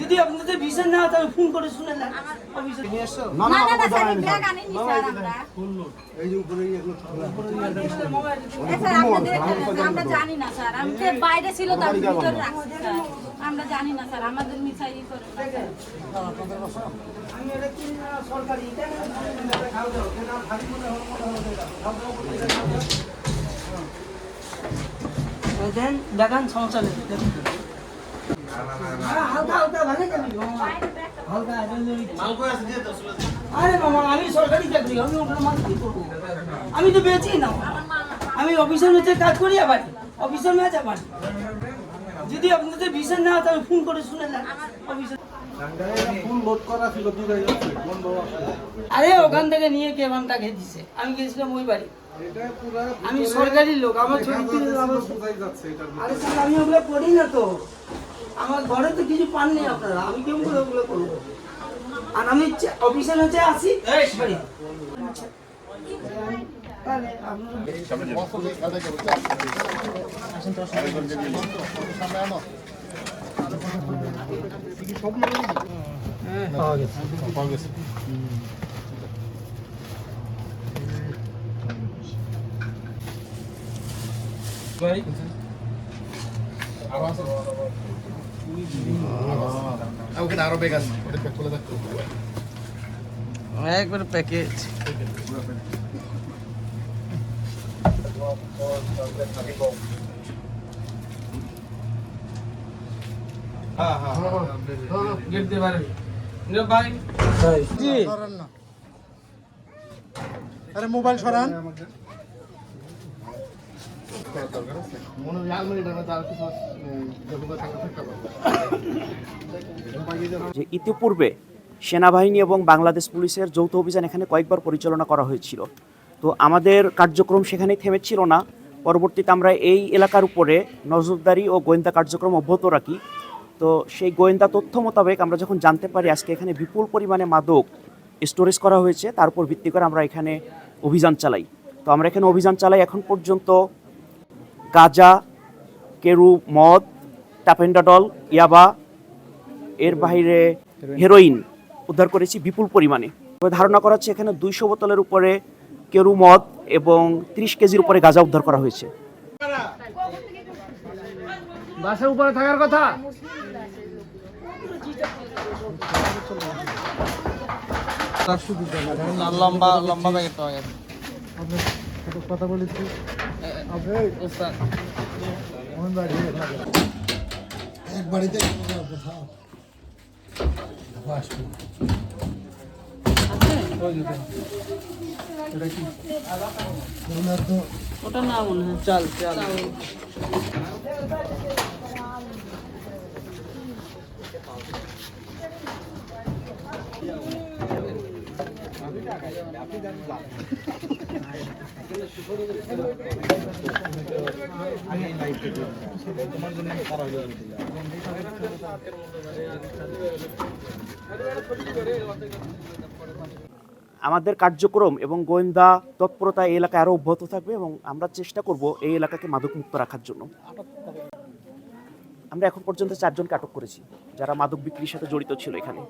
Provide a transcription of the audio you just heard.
যদি আপনাদের বিশ্বাস না তাহলে ফোন করে শুনে না না না স্যার ব্যাগ আনিনি স্যার আমরা এই যে উপরে স্যার আপনি আমরা জানি না স্যার আমি যে বাইরে ছিল তার ভিতরে রাখছি আমরা জানি না স্যার আমাদের মিঠাই ই করে আমি এটা সরকারি। এটা মনে দেন দেখান সমস্যা নেই। আরে মামা আমি সরকারি চাকরি আমি ওখানে মাল কি করব আমি তো বেঁচি না আমি অফিসের মধ্যে কাজ করি আবার অফিসের ম্যাচ আবার যদি আপনাদের বিশ্বাস না তাহলে ফোন করে শুনে নেন অফিসে আরে ওখান থেকে নিয়ে কে ভানটাকে দিছে? আমি গেছিলাম ওই বাড়ি। আমি সরকারি লোক, আমার ছবি আমি ওগুলো করি না তো। আমার ঘরে তো কিছু পাননি আপনারা আমি কেমন করে ওগুলো করব? আর আমি অফিসের হচ্ছে আসি বাড়ি। তাহলে আপনারা ওখানে আরও বেগ আছে। ওটা প্যাক করে দেখতে একবার প্যাকেজ হ্যাঁ হ্যাঁ গেট দিয়ে বাইরে ভাই জি। আরে মোবাইল সরান। যে ইতিপূর্বে সেনাবাহিনী এবং বাংলাদেশ পুলিশের যৌথ অভিযান এখানে কয়েকবার পরিচালনা করা হয়েছিল। তো আমাদের কার্যক্রম সেখানে থেমেছিল না। পরবর্তীতে আমরা এই এলাকার উপরে নজরদারি ও গোয়েন্দা কার্যক্রম অব্যাহত রাখি। তো সেই গোয়েন্দা তথ্য মোতাবেক আমরা যখন জানতে পারি আজকে এখানে বিপুল পরিমাণে মাদক স্টোরেজ করা হয়েছে, তার উপর ভিত্তি করে আমরা এখানে অভিযান চালাই। তো আমরা এখানে অভিযান চালাই এখন পর্যন্ত গাঁজা কেরু মদ টাপেন্ডাডল ইয়াবা এর বাইরে হেরোইন উদ্ধার করেছি বিপুল পরিমাণে। তবে ধারণা করা হচ্ছে এখানে দুইশো বোতলের উপরে কেরু মদ এবং তিরিশ কেজির উপরে গাঁজা উদ্ধার করা হয়েছে। বাসার উপরে থাকার কথা? লম্বা লম্বা গেছে কথা বলেছি। এক বাড়িতে কোথাও ওটা না মনে হয়। চাল। চাল। আমাদের কার্যক্রম এবং গোয়েন্দা তৎপরতা এই এলাকায় আরও অব্যাহত থাকবে এবং আমরা চেষ্টা করব এই এলাকাকে মাদকমুক্ত রাখার জন্য। আমরা এখন পর্যন্ত চারজনকে আটক করেছি, যারা মাদক বিক্রির সাথে জড়িত ছিল এখানে।